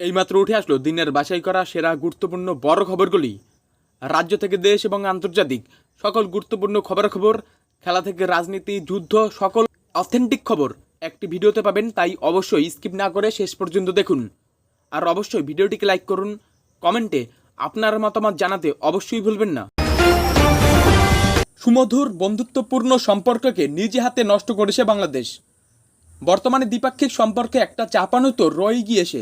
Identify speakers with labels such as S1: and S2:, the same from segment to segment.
S1: এইমাত্র উঠে আসলো দিনের বাছাই করা সেরা গুরুত্বপূর্ণ বড় খবরগুলি। রাজ্য থেকে দেশ এবং আন্তর্জাতিক সকল গুরুত্বপূর্ণ খবরাখবর, খেলা থেকে রাজনীতি, যুদ্ধ, সকল অথেন্টিক খবর। একটি ভিডিওতে পাবেন, তাই অবশ্যই স্কিপ না করে শেষ পর্যন্ত দেখুন। আর অবশ্যই ভিডিওটিকে লাইক করুন, কমেন্টে আপনার মতামত জানাতে অবশ্যই ভুলবেন না। সুমধুর বন্ধুত্বপূর্ণ সম্পর্ককে নিজে হাতে নষ্ট করেছে বাংলাদেশ। বর্তমানে দ্বিপাক্ষিক সম্পর্কে একটা চাপানো তো রয়ে গিয়েছে।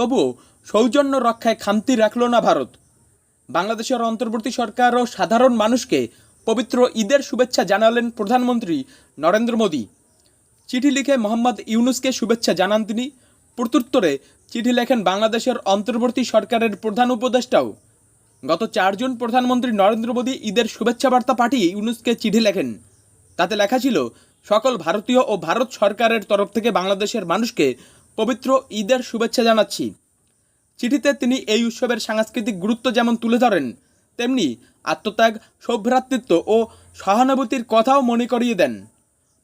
S1: তবুও সৌজন্য রক্ষায় খামতি রাখল না ভারত। বাংলাদেশের অন্তর্বর্তী সরকার ও সাধারণ মানুষকে পবিত্র ঈদের শুভেচ্ছা জানালেন প্রধানমন্ত্রী নরেন্দ্র মোদী। চিঠি লিখে মোহাম্মদ ইউনুসকে শুভেচ্ছা জানান তিনি। প্রত্যুত্তরে চিঠি লেখেন বাংলাদেশের অন্তর্বর্তী সরকারের প্রধান উপদেষ্টাও। গত চার জুন প্রধানমন্ত্রী নরেন্দ্র মোদী ঈদের শুভেচ্ছা বার্তা পাঠিয়ে ইউনুসকে চিঠি লেখেন। তাতে লেখা ছিল, সকল ভারতীয় ও ভারত সরকারের তরফ থেকে বাংলাদেশের মানুষকে পবিত্র ঈদের শুভেচ্ছা জানাচ্ছি। চিঠিতে তিনি এই উৎসবের সাংস্কৃতিক গুরুত্ব যেমন তুলে ধরেন, তেমনি আত্মত্যাগ, সৌভ্রাতৃত্ব ও সহানুভূতির কথাও মনে করিয়ে দেন।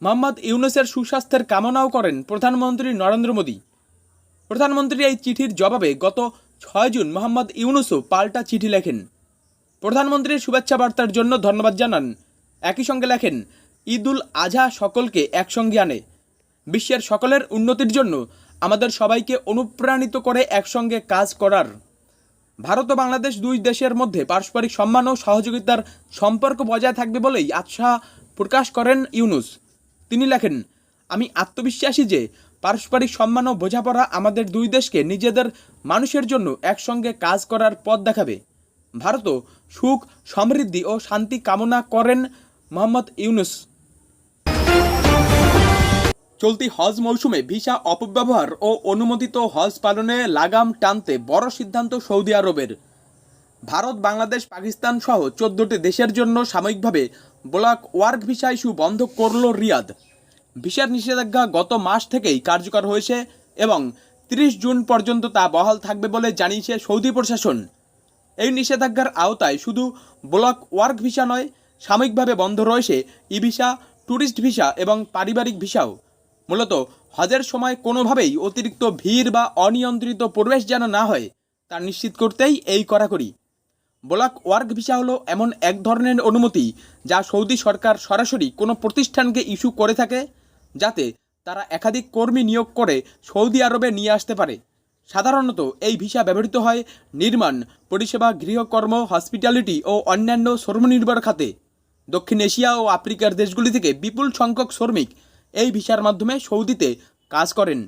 S1: মোহাম্মদ ইউনুসের সুস্বাস্থ্যের কামনাও করেন প্রধানমন্ত্রী নরেন্দ্র মোদী। প্রধানমন্ত্রী এই চিঠির জবাবে গত ছয় জুন মোহাম্মদ ইউনুসও পাল্টা চিঠি লেখেন। প্রধানমন্ত্রীর শুভেচ্ছা বার্তার জন্য ধন্যবাদ জানান। একই সঙ্গে লেখেন, ঈদুল আজহা সকলকে একসঙ্গে আনে। বিশ্বের সকলের উন্নতির জন্য আমাদের সবাইকে অনুপ্রাণিত করে একসঙ্গে কাজ করার। ভারত ও বাংলাদেশ দুই দেশের মধ্যে পারস্পরিক সম্মান ও সহযোগিতার সম্পর্ক বজায় থাকবে বলেই আশা প্রকাশ করেন ইউনুস। তিনি লেখেন, আমি আত্মবিশ্বাসী যে পারস্পরিক সম্মান ও বোঝাপড়া আমাদের দুই দেশকে নিজেদের মানুষের জন্য একসঙ্গে কাজ করার পথ দেখাবে। ভারতও সুখ, সমৃদ্ধি ও শান্তি কামনা করেন মোহাম্মদ ইউনুস। চলতি হজ মৌসুমে ভিসা অপব্যবহার ও অনুমোদিত হজ পালনে লাগাম টানতে বড় সিদ্ধান্ত সৌদি আরবের। ভারত, বাংলাদেশ, পাকিস্তান সহ চোদ্দটি দেশের জন্য সাময়িকভাবে ব্লক ওয়ার্ক ভিসা ইস্যু বন্ধ করল রিয়াদ। ভিসার নিষেধাজ্ঞা গত মাস থেকেই কার্যকর হয়েছে এবং তিরিশ জুন পর্যন্ত তা বহাল থাকবে বলে জানিয়েছে সৌদি প্রশাসন। এই নিষেধাজ্ঞার আওতায় শুধু ব্লক ওয়ার্ক ভিসা নয়, সাময়িকভাবে বন্ধ রয়েছে ই ভিসা ট্যুরিস্ট ভিসা এবং পারিবারিক ভিসাও। মূলত হজের সময় কোনোভাবেই অতিরিক্ত ভিড় বা অনিয়ন্ত্রিত প্রবেশ যেন না হয়, তা নিশ্চিত করতেই এই কড়াকড়ি। ব্লক ওয়ার্ক ভিসা হলো এমন এক ধরনের অনুমতি যা সৌদি সরকার সরাসরি কোনো প্রতিষ্ঠানকে ইস্যু করে থাকে, যাতে তারা একাধিক কর্মী নিয়োগ করে সৌদি আরবে নিয়ে আসতে পারে। সাধারণত এই ভিসা ব্যবহৃত হয় নির্মাণ, পরিষেবা, গৃহকর্ম, হসপিটালিটি ও অন্যান্য শ্রমনির্ভর খাতে। দক্ষিণ এশিয়া ও আফ্রিকার দেশগুলি থেকে বিপুল সংখ্যক শ্রমিক এই ভিসার মাধ্যমে সৌদিতে কাজ করেন।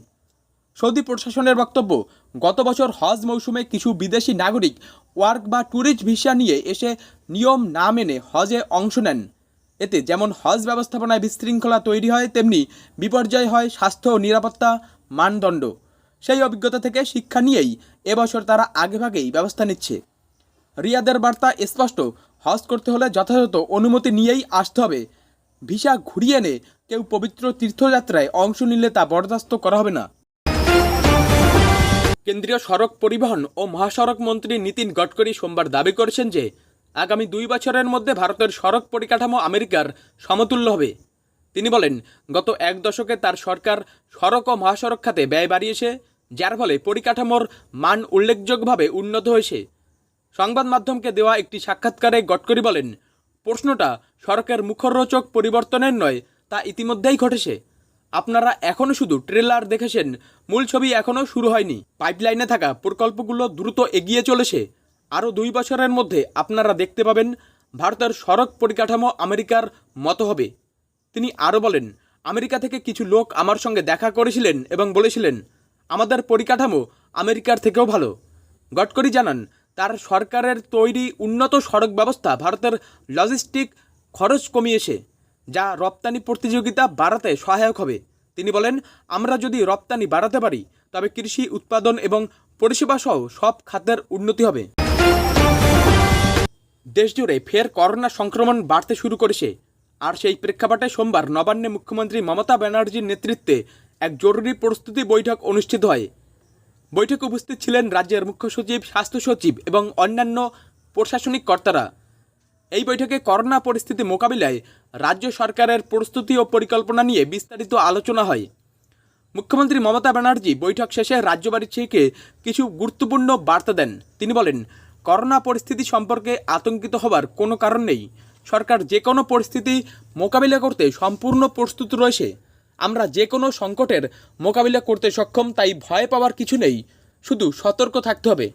S1: সৌদি প্রশাসনের বক্তব্য, গত বছর হজ মৌসুমে কিছু বিদেশি নাগরিক ওয়ার্ক বা ট্যুরিস্ট ভিসা নিয়ে এসে নিয়ম না মেনে হজে অংশ নেন। এতে যেমন হজ ব্যবস্থাপনায় বিশৃঙ্খলা তৈরি হয়, তেমনি বিপর্যয় হয় স্বাস্থ্য ও নিরাপত্তা মানদণ্ড। সেই অভিজ্ঞতা থেকে শিক্ষা নিয়েই এবছর তারা আগেভাগেই ব্যবস্থা নিচ্ছে। রিয়াদের বার্তা স্পষ্ট, হজ করতে হলে যথাযথ অনুমতি নিয়েই আসতে হবে। ভিসা ঘুরিয়ে এনে কেউ পবিত্র তীর্থযাত্রায় অংশ নিলে তা বরদাস্ত করা হবে না। কেন্দ্রীয় সড়ক পরিবহন ও মহাসড়ক মন্ত্রী নীতিন গডকরি সোমবার দাবি করেছেন যে, আগামী দুই বছরের মধ্যে ভারতের সড়ক পরিকাঠামো আমেরিকার সমতুল্য হবে। তিনি বলেন, গত এক দশকে তার সরকার সড়ক ও মহাসড়ক খাতে ব্যয় বাড়িয়েছে, যার ফলে পরিকাঠামোর মান উল্লেখযোগ্যভাবে উন্নত হয়েছে। সংবাদ মাধ্যমকে দেওয়া একটি সাক্ষাৎকারে গডকরি বলেন প্রশ্নটা সড়কের মুখরোচক পরিবর্তনের নয়, তা ইতিমধ্যেই ঘটেছে। আপনারা এখনও শুধু ট্রেলার দেখেছেন, মূল ছবি এখনও শুরু হয়নি। পাইপলাইনে থাকা প্রকল্পগুলো দ্রুত এগিয়ে চলেছে। আরও দুই বছরের মধ্যে আপনারা দেখতে পাবেন, ভারতের সড়ক পরিকাঠামো আমেরিকার মতো হবে। তিনি আরও বলেন, আমেরিকা থেকে কিছু লোক আমার সঙ্গে দেখা করেছিলেন এবং বলেছিলেন, আমাদের পরিকাঠামো আমেরিকার থেকেও ভালো। গডকরি জানান তার সরকারের তৈরি উন্নত সড়ক ব্যবস্থা ভারতের লজিস্টিক খরচ কমিয়েছে, যা রপ্তানি প্রতিযোগিতা বাড়াতে সহায়ক হবে। তিনি বলেন, আমরা যদি রপ্তানি বাড়াতে পারি, তবে কৃষি, উৎপাদন এবং পরিষেবা সহ সব খাতের উন্নতি হবে। দেশজুড়ে ফের করোনা সংক্রমণ বাড়তে শুরু করেছে। আর সেই প্রেক্ষাপটে সোমবার নবান্নে মুখ্যমন্ত্রী মমতা ব্যানার্জির নেতৃত্বে এক জরুরি প্রস্তুতি বৈঠক অনুষ্ঠিত হয়। বৈঠকে উপস্থিত ছিলেন রাজ্যের মুখ্য সচিব, স্বাস্থ্য সচিব এবং অন্যান্য প্রশাসনিক কর্তারা। এই বৈঠকে করোনা পরিস্থিতি মোকাবিলায় রাজ্য সরকারের প্রস্তুতি ও পরিকল্পনা নিয়ে বিস্তারিত আলোচনা হয়। মুখ্যমন্ত্রী মমতা ব্যানার্জি বৈঠক শেষে রাজ্যবাসীকে কিছু গুরুত্বপূর্ণ বার্তা দেন। তিনি বলেন, করোনা পরিস্থিতি সম্পর্কে আতঙ্কিত হবার কোনো কারণ নেই। সরকার যে কোনো পরিস্থিতি মোকাবিলা করতে সম্পূর্ণ প্রস্তুত রয়েছে। আমরা যে কোনো সংকটের মোকাবিলা করতে সক্ষম, তাই ভয় পাওয়ার কিছু নেই। শুধু সতর্ক থাকতে হবে।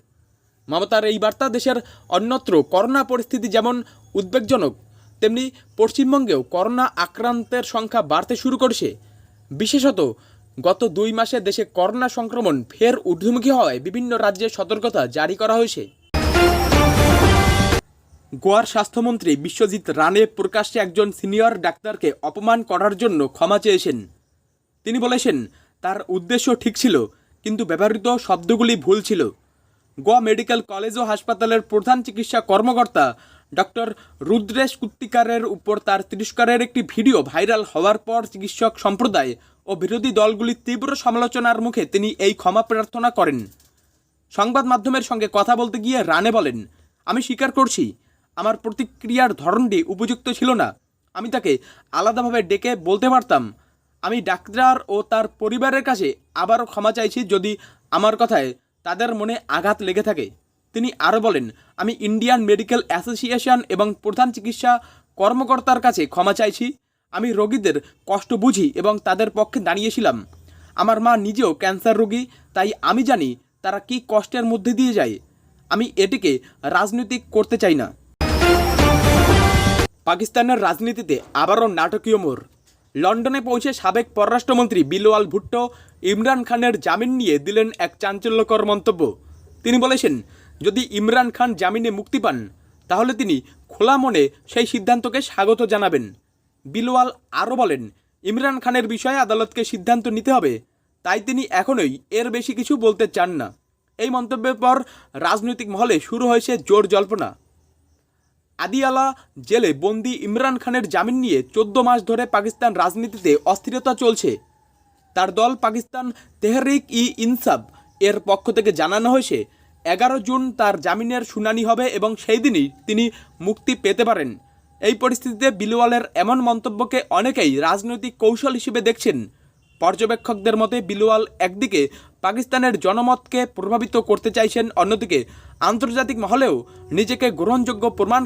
S1: মমতার এই বার্তা দেশের অন্যত্র করোনা পরিস্থিতি যেমন উদ্বেগজনক, তেমনি পশ্চিমবঙ্গেও করোনা আক্রান্তের সংখ্যা বাড়তে শুরু করেছে। বিশেষত গত দুই মাসে দেশে করোনা সংক্রমণ ফের ঊর্ধ্বমুখী হওয়ায় বিভিন্ন রাজ্যে সতর্কতা জারি করা হয়েছে। গোয়ার স্বাস্থ্যমন্ত্রী বিশ্বজিৎ রানে প্রকাশ্যে একজন সিনিয়র ডাক্তারকে অপমান করার জন্য ক্ষমা চেয়েছেন। তিনি বলেছেন, তার উদ্দেশ্য ঠিক ছিল, কিন্তু ব্যবহৃত শব্দগুলি ভুল ছিল। গোয়া মেডিকেল কলেজ ও হাসপাতালের প্রধান চিকিৎসা কর্মকর্তা ডক্টর রুদ্রেশ কুত্তিকারের উপর তার তিরস্কারের একটি ভিডিও ভাইরাল হওয়ার পর চিকিৎসক সম্প্রদায় ও বিরোধী দলগুলির তীব্র সমালোচনার মুখে তিনি এই ক্ষমা প্রার্থনা করেন। সংবাদ মাধ্যমের সঙ্গে কথা বলতে গিয়ে রানে বলেন, আমি স্বীকার করছি আমার প্রতিক্রিয়ার ধরনটি উপযুক্ত ছিল না। আমি তাকে আলাদাভাবে ডেকে বলতে পারতাম। আমি ডাক্তার ও তার পরিবারের কাছে আবারও ক্ষমা চাইছি যদি আমার কথায় তাদের মনে আঘাত লেগে থাকে। তিনি আরও বলেন, আমি ইন্ডিয়ান মেডিকেল অ্যাসোসিয়েশন এবং প্রধান চিকিৎসা কর্মকর্তার কাছে ক্ষমা চাইছি। আমি রোগীদের কষ্ট বুঝি এবং তাদের পক্ষে দাঁড়িয়েছিলাম। আমার মা নিজেও ক্যান্সার রোগী, তাই আমি জানি তারা কি কষ্টের মধ্যে দিয়ে যায়। আমি এটিকে রাজনৈতিক করতে চাই না। পাকিস্তানের রাজনীতিতে আবারও নাটকীয় মোড়। লন্ডনে পৌঁছে সাবেক পররাষ্ট্রমন্ত্রী বিলোয়াল ভুট্টো ইমরান খানের জামিন নিয়ে দিলেন এক চাঞ্চল্যকর মন্তব্য। তিনি বলেছেন, যদি ইমরান খান জামিনে মুক্তি পান, তাহলে তিনি খোলা মনে সেই সিদ্ধান্তকে স্বাগত জানাবেন। বিলোয়াল আরও বলেন, ইমরান খানের বিষয়ে আদালতকে সিদ্ধান্ত নিতে হবে, তাই তিনি এখনই এর বেশি কিছু বলতে চান না। এই মন্তব্যের পর রাজনৈতিক মহলে শুরু হয়েছে জোর জল্পনা। আদিয়ালা জেলে বন্দি ইমরান খানের জামিন নিয়ে চোদ্দ মাস ধরে পাকিস্তান রাজনীতিতে অস্থিরতা চলছে। তার দল পাকিস্তান তেহরিক ই ইনসাফ এর পক্ষ থেকে জানানো হয়েছে, এগারো জুন তার জামিনের শুনানি হবে এবং সেই দিনই তিনি মুক্তি পেতে পারেন। এই পরিস্থিতিতে বিলওয়ালের এমন মন্তব্যকে অনেকেই রাজনৈতিক কৌশল হিসেবে দেখছেন। পর্যবেক্ষকদের মতে, বিলওয়াল একদিকে পাকিস্তানের জনমতকে প্রভাবিত করতে চাইছেন, অন্যদিকে আন্তর্জাতিক মহলেও নিজেকে গ্রহণযোগ্য প্রমাণ